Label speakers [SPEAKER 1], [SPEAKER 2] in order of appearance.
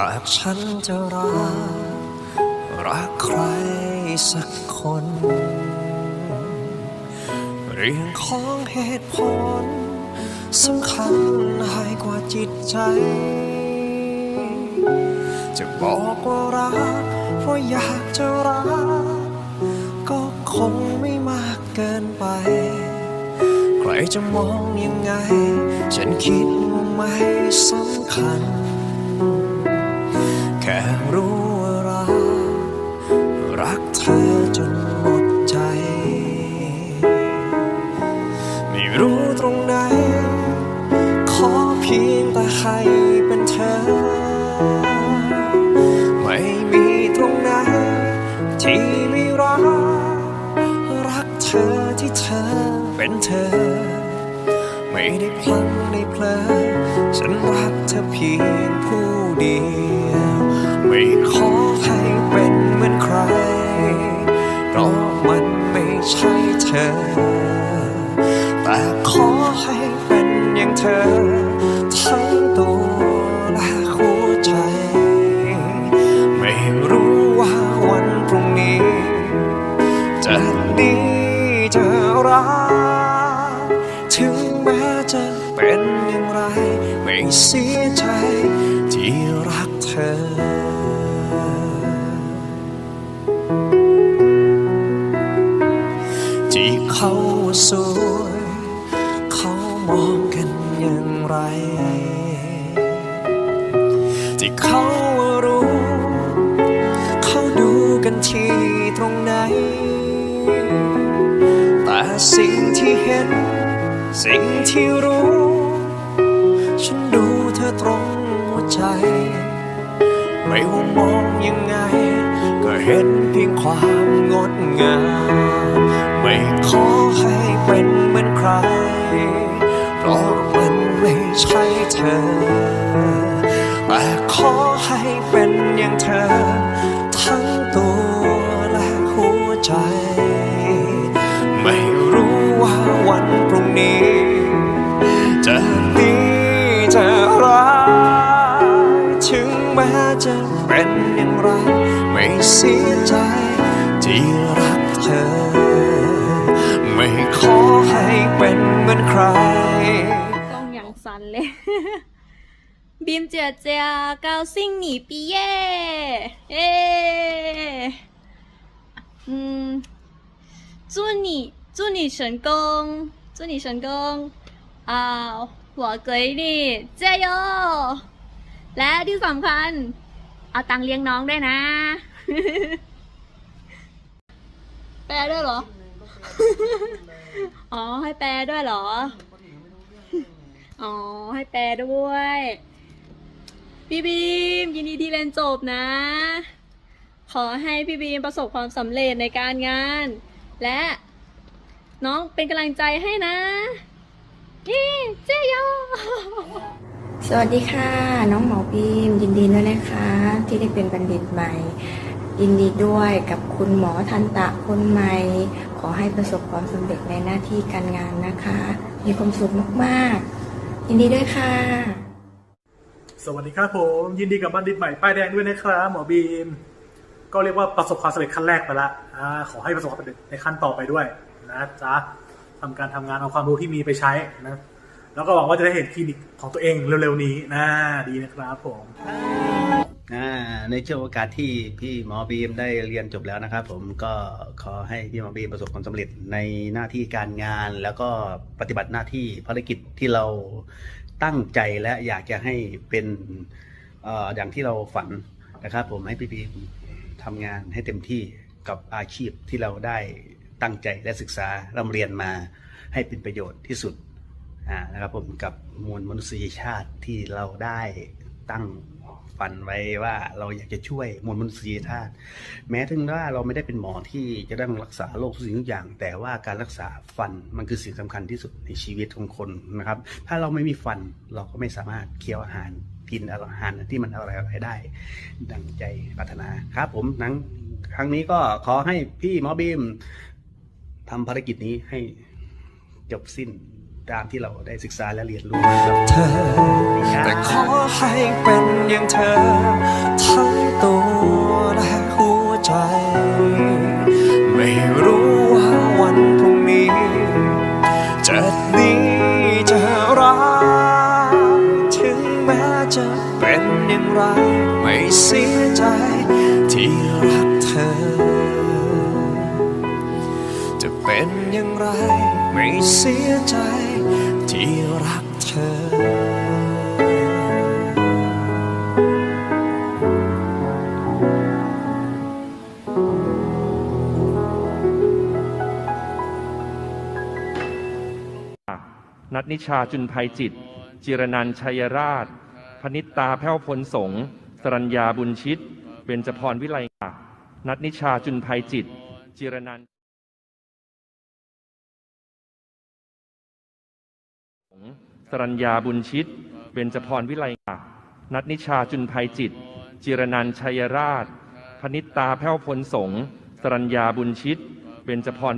[SPEAKER 1] หากฉันจะรัก รักใครสักคน เรื่องของเหตุผลสำคัญให้กว่าจิตใจ จะบอกว่ารักเพราะอยากจะรัก ก็คงไม่มากเกินไป ใครจะมองยังไง ฉันคิดว่าไม่สำคัญ เพียงแต่ให้เป็นเธอ ไม่มีตรงไหนที่ไม่รัก รักเธอที่เธอเป็นเธอ ไม่ได้พลังได้เพลอฉันรักเธอเพียงผู้เดียว ไม่ขอให้เป็นเหมือนใคร เพราะมันไม่ใช่เธอ แต่ขอให้เป็น อย่างเธอ ทั้งตัวและหัวใจ ไม่รู้ว่าวันพรุ่งนี้ จะดีจะร้ายถึงแม้จะเป็นอย่างไร ไม่เสียใจที่รักเธอที่เขาว่าส ที่เขารู้ เขาดูกันที่ตรงไหน แต่สิ่งที่เห็น สิ่งที่รู้ ฉันดูเธอตรงหัวใจ ไม่ว่ามองยังไง ก็เห็นเพียงความงดงาม แม้จะเป็นอย่างไร ไม่เสียใจที่รักเธอ ไม่ขอให้เป็นเหมือนใคร
[SPEAKER 2] กล้องอย่างสั่นเลย บีมเจียเจียเกาซิ่งหนีปีเย่เอ้อืม祝你祝你成功祝你成功อ่าหัวเกยนี่เจโย และที่สำคัญ เอาตังค์เลี้ยงน้องด้วยนะ แปลด้วยเหรอ อ๋อ ให้แปลด้วยเหรอ อ๋อ ให้แปลด้วย พี่บีมยินดีที่เรียนจบนะ ขอให้พี่บีมประสบความสำเร็จในการงาน และน้องเป็นกำลังใจให้นะนี่เจโย
[SPEAKER 3] สวัสดีค่ะ น้องหมอบีมยินดีด้วยนะคะ ที่ได้เป็นบัณฑิตใหม่ ยินดีด้วยกับคุณหมอทันตะคนใหม่ ขอให้ประสบความสำเร็จในหน้าที่การงานนะคะ มีความสุขมากๆ ยินดีด้วยค่ะ
[SPEAKER 4] สวัสดีครับผม ยินดีกับบัณฑิตใหม่ป้ายแดงด้วยนะครับหมอบีม ก็เรียกว่าประสบความสำเร็จขั้นแรกไปละอ่าขอให้ประสบความสำเร็จในขั้นต่อไปด้วยนะจ๊ะทำการทำงานเอาความรู้ที่มีไปใช้นะ แล้วก็หวังว่าจะได้เห็นคลินิกของตัวเองเร็วๆนี้นะดีนะครับผม
[SPEAKER 5] ในช่วงโอกาสที่พี่หมอบีมได้เรียนจบแล้วนะครับ ผมก็ขอให้พี่หมอบีมประสบความสำเร็จในหน้าที่การงาน แล้วก็ปฏิบัติหน้าที่ภารกิจที่เราตั้งใจและอยากจะให้เป็นออย่างที่เราฝันนะครับ ผมให้พี่บีมทำงานให้เต็มที่กับอาชีพที่เราได้ตั้งใจและศึกษาร่ำเรียนมาให้เป็นประโยชน์ที่สุด อ่านะครับผมกับมวลมนุษยชาติที่เราได้ตั้งฝันไว้ว่าเราอยากจะช่วยมวลมนุษยชาติแม้ถึงว่าเราไม่ได้เป็นหมอที่จะได้รักษาโรคทุกสิ่งทุกอย่าง แต่ว่าการรักษาฟันมันคือสิ่งสำคัญที่สุดในชีวิตของคนนะครับ ถ้าเราไม่มีฟันเราก็ไม่สามารถเคี้ยวอาหารกินอาหารที่มันอร่อยๆได้ ดังใจปรารถนาครับผมนั้นครั้งนี้ก็ขอให้พี่หมอบีมทำภารกิจนี้ให้จบสิ้น ตามที่เราได้ศึกษาและเรียนรู้ครับ
[SPEAKER 1] เธอแต่ขอให้เป็นอย่างเธอ ทั้งตัวและหัวใจ ไม่รู้ว่าวันพรุ่งนี้จะดีจะร้ายถึงแม้จะเป็นอย่างไรไม่เสีย ไม่เสียใจที่รักเธอ
[SPEAKER 6] นัทนิชาจุนภัยจิต จิรนันชัยราช พนิตตาแพ้วพลสงสรัญญาบุญชิต เบญจพรวิไลค่ะนัทนิชาจุนภัยจิต จิรนัน งสรัญญาบุญชิต เบญจพรวิไลค่ะนัทนิชาจุนภัยจิต จิรนันชัยราช พนิตตาแพ้วพลสงฆ์สรัญญาบุญชิต เบญจพรวิ